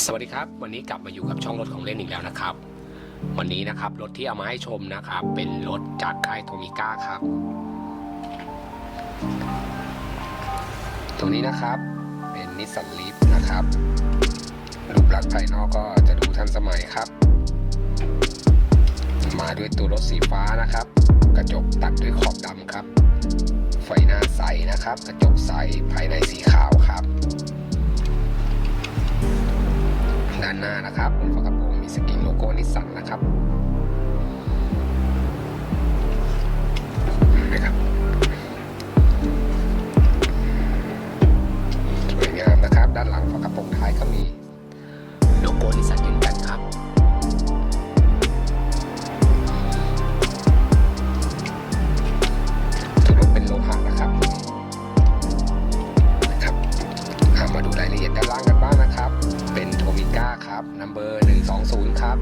สวัสดีครับ วันนี้กลับมาอยู่กับช่องรถของเล่นอีกแล้วนะครับ วันนี้นะครับรถที่เอามาให้ชมนะครับ เป็นรถจากค่ายโทมิก้าครับ ตรงนี้นะครับเป็นนิสสันลีฟนะครับรูปลักษณ์ภายนอกก็จะดูทันสมัยครับ มาด้วยตัวรถสีฟ้านะครับ กระจกตัดด้วยขอบดำครับ ไฟหน้าใสนะครับ กระจกใสภายในสีขาวครับ หน้านะครับบนฝากระโปรงมีสกรีนโลโก้นิสสันนะครับนะครับสวยงามนะครับ ด้านหลังฝากระโปรงท้ายก็มีโลโก้นิสสันยืนกันครับทุกรถเป็นโลหะนะครับนะครับอะมาดูรายละเอียดด้านล่าง ครับนัมเบอร์120 ครับ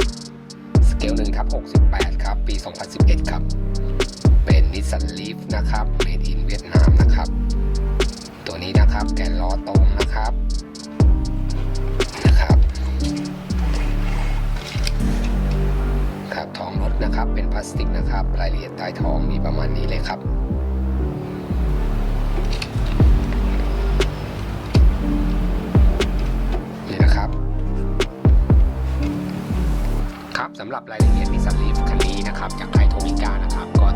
สเกล1ทับ68 ครับ ปี 2011 ครับ เป็นนิสสันลีฟนะครับเมดอินเวียดนามนะครับ ตัวนี้นะครับแกนล้อตรงนะครับนะครับ ครับท้องรถนะครับเป็นพลาสติกนะครับ รายละเอียดใต้ท้องมีประมาณนี้เลยครับ ครับสำหรับรายละเอียดในสลิปคันนี้นะครับจากไทยโทมิก้านะครับก็